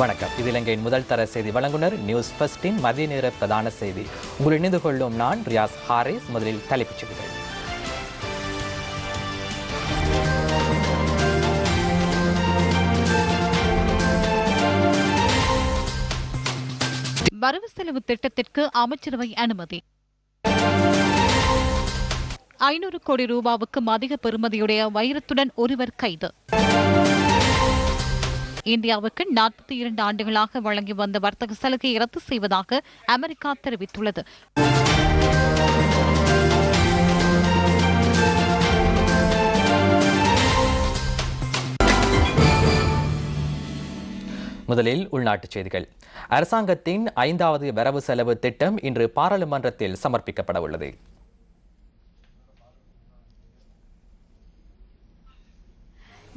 வணக்கம். இது இலங்கையின் முதல் தர செய்தி வழங்குனர் நியூஸ் ஃபர்ஸ்டின் மதிய நேர பிரதான செய்தி. உங்கள் இணைந்து கொள்ளும் நான் ரியாஸ் ஹாரிஸ். முதலில் தலைப்புச் செய்திகள். வரவு செலவு திட்டத்திற்கு அமைச்சரவை அனுமதி. ஐநூறு கோடி ரூபாவுக்கும் அதிக பெறுமதியுடைய வைரத்துடன் ஒருவர் கைது. இந்தியாவுக்கு நாற்பத்தி இரண்டு ஆண்டுகளாக வழங்கி வந்த வர்த்தக சலுகை ரத்து செய்வதாக அமெரிக்கா தெரிவித்துள்ளது. முதலில் உள்நாட்டுச் செய்திகள். அரசாங்கத்தின் ஐந்தாவது வரவு செலவு திட்டம் இன்று பாராளுமன்றத்தில் சமர்ப்பிக்கப்பட உள்ளது.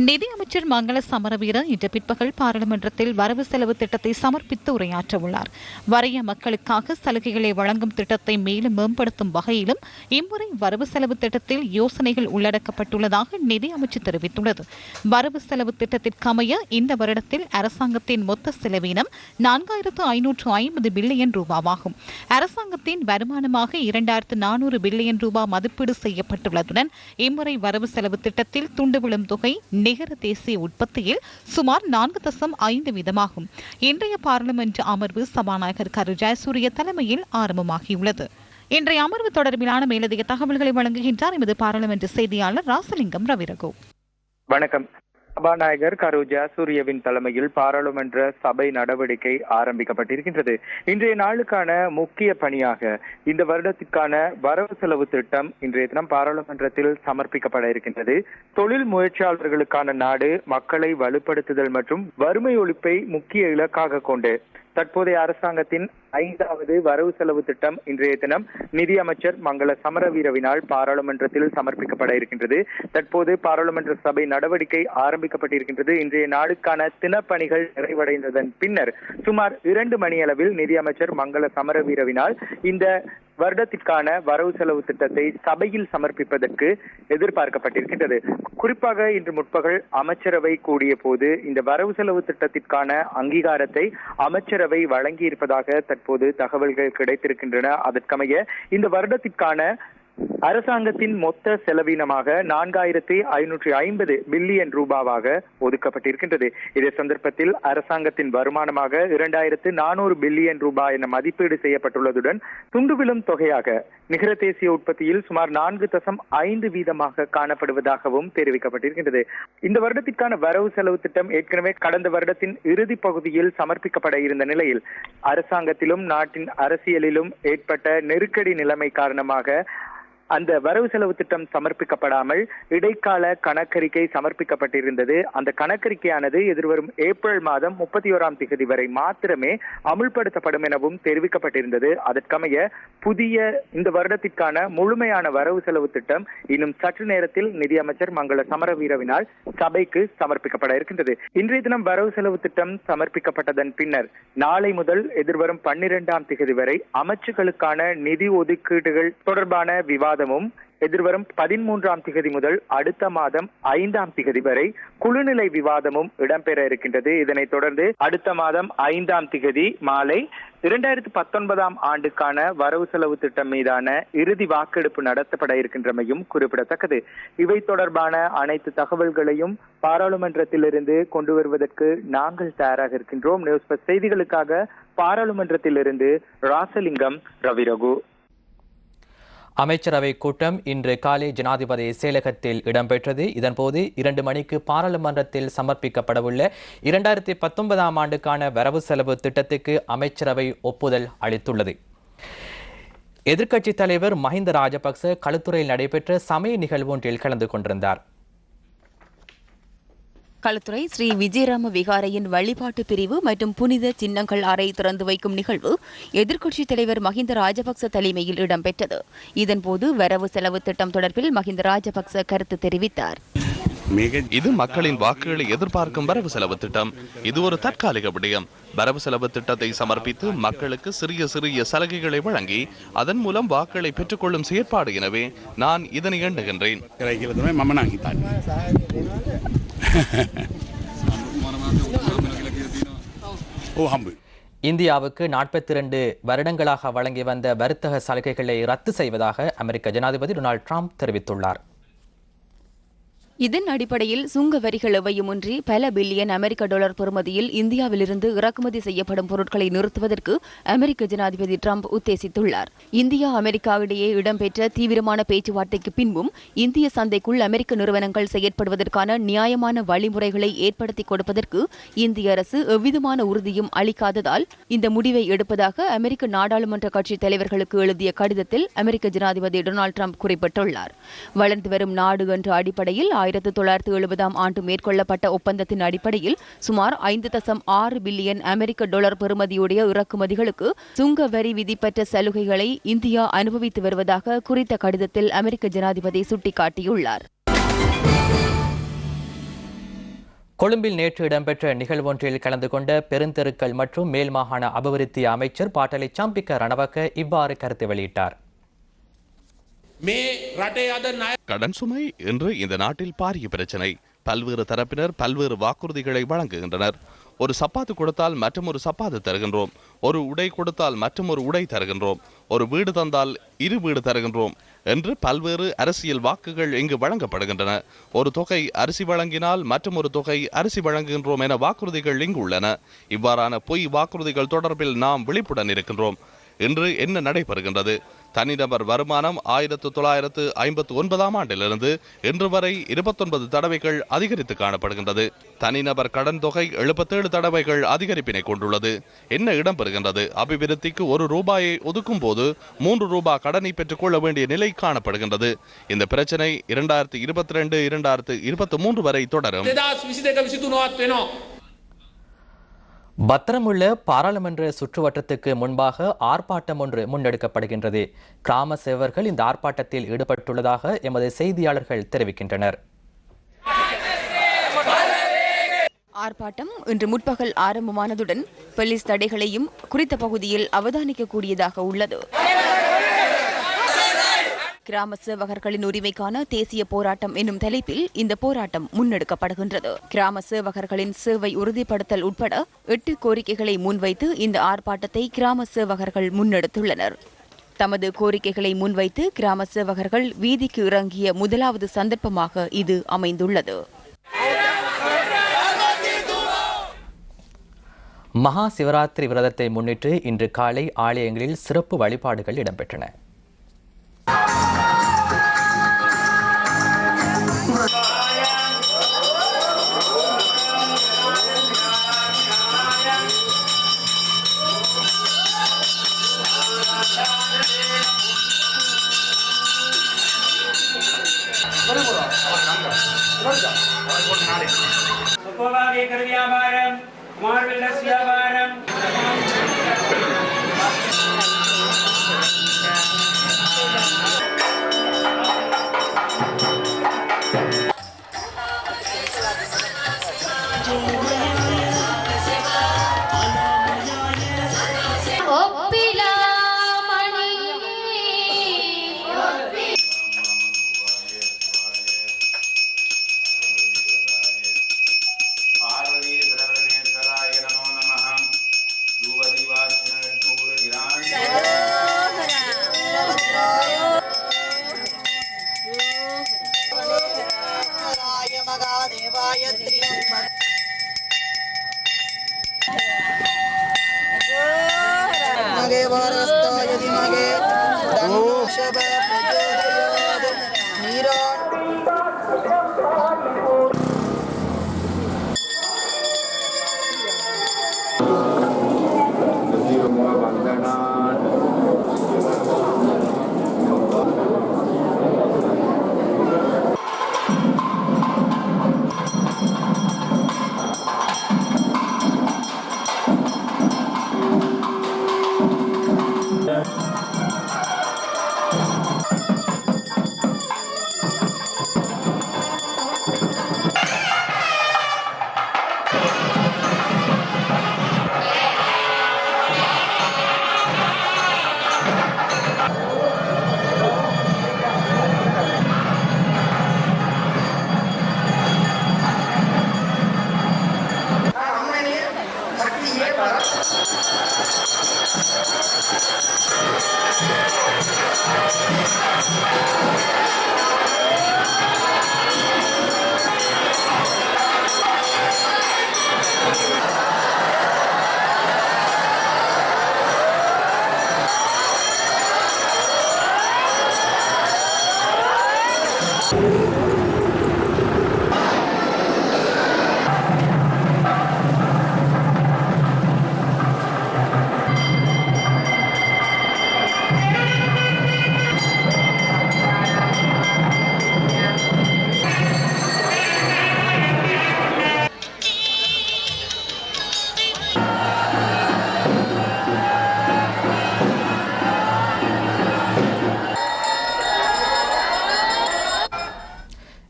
நிதியமைச்சர் மங்கள சமரவீர இன்று பிற்பகல் பாராளுமன்றத்தில் வரவு செலவு திட்டத்தை சமர்ப்பித்து உரையாற்ற உள்ளார் வறிய மக்களுக்காக சலுகைகளை வழங்கும் திட்டத்தை மேலும் மேம்படுத்தும் வகையிலும் இம்முறை வரவு செலவு திட்டத்தில் யோசனைகள் உள்ளடக்கப்பட்டுள்ளதாக நிதி தெரிவித்துள்ளது. வரவு செலவு திட்டத்திற்கமைய இந்த வருடத்தில் அரசாங்கத்தின் மொத்த செலவீனம் நான்காயிரத்து ஐநூற்று ஐம்பது பில்லியன் ரூபாவாகும். அரசாங்கத்தின் வருமானமாக இரண்டாயிரத்து நானூறு பில்லியன் ரூபாய் மதிப்பீடு செய்யப்பட்டுள்ளதுடன் இம்முறை வரவு செலவு திட்டத்தில் துண்டு விழும் தொகை நிகர தேசிய உற்பத்தியில் சுமார் நான்கு தசம் ஐந்து வீதமாகும். இன்றைய பாராளுமன்ற அமர்வு சபாநாயகர் கரு ஜயசூரிய தலைமையில் ஆரம்பமாகியுள்ளது. இன்றைய அமர்வு தொடர்பிலான மேலதிக தகவல்களை வழங்குகின்றார் எமது பாராளுமன்ற செய்தியாளர் ராசலிங்கம் ரவிரகு. வணக்கம். சபாநாயகர் கரு ஜாசூரியவின் தலைமையில் பாராளுமன்ற சபை நடவடிக்கை ஆரம்பிக்கப்பட்டிருக்கின்றது. இன்றைய நாளுக்கான முக்கிய பணியாக இந்த வருடத்திற்கான வரவு செலவு திட்டம் இன்றைய தினம் பாராளுமன்றத்தில் சமர்ப்பிக்கப்பட இருக்கின்றது. தொழில் முயற்சியாளர்களுக்கான நாடு மக்களை வலுப்படுத்துதல் மற்றும் வறுமை ஒழிப்பை முக்கிய இலக்காக கொண்டு தற்போதைய அரசாங்கத்தின் ஐந்தாவது வரவு செலவு திட்டம் இன்றைய தினம் நிதியமைச்சர் மங்கள சமரவீரவினால் பாராளுமன்றத்தில் சமர்ப்பிக்கப்பட இருக்கின்றது. தற்போது பாராளுமன்ற சபை நடவடிக்கை ஆரம்பிக்கப்பட்டிருக்கின்றது. இன்றைய நாளுக்கான தினப்பணிகள் நிறைவடைந்ததன் பின்னர் சுமார் இரண்டு மணியளவில் நிதியமைச்சர் மங்கள சமரவீரவினால் இந்த வருடத்திற்கான வரவு செலவு திட்டத்தை சபையில் சமர்ப்பிப்பதற்கு எதிர்பார்க்கப்பட்டிருக்கின்றது. குறிப்பாக இன்று முற்பகல் அமைச்சரவை கூடிய போது இந்த வரவு செலவு திட்டத்திற்கான அங்கீகாரத்தை அமைச்சரவை வழங்கியிருப்பதாக தற்போது தகவல்கள் கிடைத்திருக்கின்றன. அதற்கமைய இந்த வருடத்திற்கான அரசாங்கத்தின் மொத்த செலவினமாக நான்காயிரத்தி ஐநூற்றி ஐம்பது பில்லியன் ரூபாவாக ஒதுக்கப்பட்டிருக்கின்றது. இதே சந்தர்ப்பத்தில் அரசாங்கத்தின் வருமானமாக இரண்டாயிரத்து நானூறு பில்லியன் ரூபாய் என மதிப்பீடு செய்யப்பட்டுள்ளதுடன் துண்டு விழும் தொகையாக நிகர தேசிய உற்பத்தியில் சுமார் நான்கு தசம் ஐந்து வீதமாக காணப்படுவதாகவும் தெரிவிக்கப்பட்டிருக்கின்றது. இந்த வருடத்திற்கான வரவு செலவு திட்டம் ஏற்கனவே கடந்த வருடத்தின் இறுதி பகுதியில் சமர்ப்பிக்கப்பட இருந்த நிலையில் அரசாங்கத்திலும் நாட்டின் அரசியலிலும் ஏற்பட்ட நெருக்கடி நிலைமை காரணமாக அந்த வரவு செலவு திட்டம் சமர்ப்பிக்கப்படாமல் இடைக்கால கணக்கறிக்கை சமர்ப்பிக்கப்பட்டிருந்தது. அந்த கணக்கறிக்கையானது எதிர்வரும் ஏப்ரல் மாதம் முப்பத்தி ஓராம் தேதி வரை மாத்திரமே அமுல்படுத்தப்படும் எனவும் தெரிவிக்கப்பட்டிருந்தது. அதற்கமைய புதிய இந்த வருடத்திற்கான முழுமையான வரவு செலவு திட்டம் இன்னும் சற்று நேரத்தில் நிதியமைச்சர் மங்கள சமரவீரவினால் சபைக்கு சமர்ப்பிக்கப்பட இருக்கின்றது. இன்றைய தினம் வரவு செலவு திட்டம் சமர்ப்பிக்கப்பட்டதன் பின்னர் நாளை முதல் எதிர்வரும் பன்னிரெண்டாம் தேதி வரை அமைச்சுகளுக்கான நிதி ஒதுக்கீடுகள் தொடர்பான விவாதம் மாதமும் எதிர்வரும் பதிமூன்றாம் திகதி முதல் அடுத்த மாதம் ஐந்தாம் திகதி வரை குழுநிலை விவாதமும் இடம்பெற இருக்கின்றது. இதனைத் தொடர்ந்து அடுத்த மாதம் ஐந்தாம் திகதி மாலை இரண்டாயிரத்தி பத்தொன்பதாம் ஆண்டுக்கான வரவு செலவு திட்டம் மீதான இறுதி வாக்கெடுப்பு நடத்தப்பட இருக்கின்றமையும் குறிப்பிடத்தக்கது. இவை தொடர்பான அனைத்து தகவல்களையும் பாராளுமன்றத்திலிருந்து கொண்டு வருவதற்கு நாங்கள் தயாராக இருக்கின்றோம். நியூஸ் செய்திகளுக்காக பாராளுமன்றத்திலிருந்து ராசலிங்கம் ரவிரகு அமைச்சரவை கூட்டம் இன்று காலை ஜனாதிபதி செயலகத்தில் இடம்பெற்றது. இதன்போது இரண்டு மணிக்கு பாராளுமன்றத்தில் சமர்ப்பிக்கப்படவுள்ள இரண்டாயிரத்தி பத்தொன்பதாம் ஆண்டுக்கான வரவு செலவு திட்டத்துக்கு அமைச்சரவை ஒப்புதல் அளித்துள்ளது. எதிர்க்கட்சித் தலைவர் மஹிந்த ராஜபக்ச களுத்துறையில் நடைபெற்ற சமய நிகழ்வு ஒன்றில் கலந்து கொண்டிருந்தார். களுத்துறை ஸ்ரீ விஜயராம விகாரையின் வழிபாட்டு பிரிவு மற்றும் புனித சின்னங்கள் அறை திறந்து வைக்கும் நிகழ்வு எதிர்க்கட்சித் தலைவர் மஹிந்த ராஜபக்ச தலைமையில் இடம்பெற்றது. இதன்போது வரவு செலவு திட்டம் தொடர்பில் மஹிந்த ராஜபக்ச கருத்து தெரிவித்தார். இது மக்களின் வாக்குகளை எதிர்பார்க்கும் வரவு செலவு திட்டம். இது ஒரு தற்காலிக விடயம். வரவு செலவு திட்டத்தை சமர்ப்பித்து மக்களுக்கு சிறிய சிறிய சலுகைகளை வழங்கி அதன் மூலம் வாக்குகளை பெற்றுக்கொள்ளும் செயற்பாடு எனவே நான் இதனை எண்ணுகின்றேன். Oh, இந்தியாவுக்கு நாற்பத்தி இரண்டு வருடங்களாக வழங்கி வந்த வர்த்தக சலுகைகளை ரத்து செய்வதாக அமெரிக்க ஜனாதிபதி டொனால்டு ட்ரம்ப் தெரிவித்துள்ளார். இதன் அடிப்படையில் சுங்க வரிகள் எவையுமின்றி பல பில்லியன் அமெரிக்க டாலர் பொறுமதியில் இந்தியாவிலிருந்து இறக்குமதி செய்யப்படும் பொருட்களை நிறுத்துவதற்கு அமெரிக்க ஜனாதிபதி டிரம்ப் உத்தேசித்துள்ளார். இந்தியா அமெரிக்கா இடையே இடம்பெற்ற தீவிரமான பேச்சுவார்த்தைக்கு பின்பும் இந்திய சந்தைக்குள் அமெரிக்க நிறுவனங்கள் செயற்படுவதற்கான நியாயமான வழிமுறைகளை ஏற்படுத்திக் கொடுப்பதற்கு இந்திய அரசு எவ்விதமான உறுதியும் அளிக்காததால் இந்த முடிவை எடுப்பதாக அமெரிக்க நாடாளுமன்ற கட்சி தலைவர்களுக்கு எழுதிய கடிதத்தில் அமெரிக்க ஜனாதிபதி டொனால்டு டிரம்ப் குறிப்பிட்டுள்ளார். வளர்ந்து வரும் நாடு என்ற அடிப்படையில் ஆயிரத்து தொள்ளாயிரத்து எழுபதாம் ஆண்டு மேற்கொள்ளப்பட்ட ஒப்பந்தத்தின் அடிப்படையில் சுமார் ஐந்து தசம் ஆறு பில்லியன் அமெரிக்க டாலர் பெறுமதியுடைய இறக்குமதிகளுக்கு சுங்க வரி விதிப்பற்ற சலுகைகளை இந்தியா அனுபவித்து வருவதாக குறித்த கடிதத்தில் அமெரிக்க ஜனாதிபதி சுட்டிக்காட்டியுள்ளார். கொழும்பில் நேற்று இடம்பெற்ற நிகழ்வொன்றில் கலந்து கொண்ட பெருந்தெருக்கள் மற்றும் மேல் மாகாண அபிவிருத்தி அமைச்சர் பாட்டலை சம்பிக்க ரணவக்க இவ்வாறு கருத்து வெளியிட்டார். මේ රටේ අද ණය கடன் சுமை இன்று இந்த நாட்டில் பாரிய பிரச்சனை பல்வேறு தரப்பினர் பல்வேறு வாக்குறுதிகளை வழங்குகின்றனர் ஒரு சப்பாத்து கொடுத்தால் மற்றும் ஒரு சப்பாத்து தருகின்றோம் ஒரு உடை கொடுத்தால் மற்றும் ஒரு உடை தருகின்றோம் ஒரு வீடு தந்தால் இரு வீடு தருகின்றோம் என்று பல்வேறு அரசியல் வாக்குகள் இங்கு வழங்கப்படுகின்றன ஒரு தொகை அரிசி வழங்கினால் மற்றும் ஒரு தொகை அரிசி வழங்குகின்றோம் என வாக்குறுதிகள் இங்கு உள்ளன இவ்வாறான பொய் வாக்குறுதிகள் தொடர்பில் நாம் விழிப்புடன் இருக்கின்றோம் இன்று என்ன நடைபெறுகின்றது தனிநபர் வருமானம் ஆயிரத்து தொள்ளாயிரத்து ஐம்பத்து ஒன்பதாம் ஆண்டிலிருந்து இன்று வரை இருபத்தொன்பது தடவைகள் அதிகரித்து காணப்படுகின்றது. தனிநபர் கடன் தொகை எழுபத்தேழு தடவைகள் அதிகரிப்பினை கொண்டுள்ளது. என்ன இடம்பெறுகின்றது அபிவிருத்திக்கு ஒரு ரூபாயை ஒதுக்கும் போது மூன்று ரூபாய் கடனை பெற்றுக்கொள்ள வேண்டிய நிலை காணப்படுகின்றது. இந்த பிரச்சனை இரண்டாயிரத்து இருபத்தி ரெண்டு இரண்டாயிரத்து இருபத்தி மூன்று வரை தொடரும். பத்திரமுள்ள பாராளுமன்ற சுற்றுவட்டத்துக்கு முன்பாக ஆர்ப்பாட்டம் ஒன்று முன்னெடுக்கப்படுகின்றது. கிராம சேவர்கள் இந்த ஆர்ப்பாட்டத்தில் ஈடுபட்டுள்ளதாக எமது செய்தியாளர்கள் தெரிவிக்கின்றனர். ஆர்ப்பாட்டம் இன்று முற்பகல் ஆரம்பமானதுடன் போலீஸ் தடைகளையும் குறித்த பகுதியில் அவதானிக்கக்கூடியதாக உள்ளது. கிராம சேவகர்களின் உரிமைக்கான தேசிய போராட்டம் என்னும் தலைப்பில் இந்த போராட்டம் முன்னெடுக்கப்படுகின்றது. கிராம சேவகர்களின் சேவை உறுதிப்படுத்தல் உட்பட எட்டு கோரிக்கைகளை முன்வைத்து இந்த ஆர்ப்பாட்டத்தை கிராம சேவகர்கள் முன்னெடுத்துள்ளனர். தமது கோரிக்கைகளை முன்வைத்து கிராம சேவகர்கள் வீதிக்கு இறங்கிய முதலாவது சந்தர்ப்பமாக இது அமைந்துள்ளது. மகா சிவராத்திரி விரதத்தை முன்னிட்டு இன்று காலை ஆலயங்களில் சிறப்பு வழிபாடுகள் இடம்பெற்றன.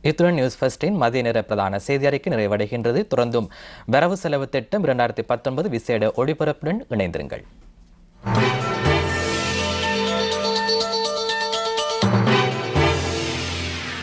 இத்துடன் நியூஸ் ஃபர்ஸ்டின் மதிய நேர பிரதான செய்தி அறிக்கை நிறைவடைகின்றது. தொடர்ந்தும் வரவு செலவு திட்டம் இரண்டாயிரத்தி பத்தொன்பது விசேட ஒளிபரப்புடன் இணைந்திருங்கள்.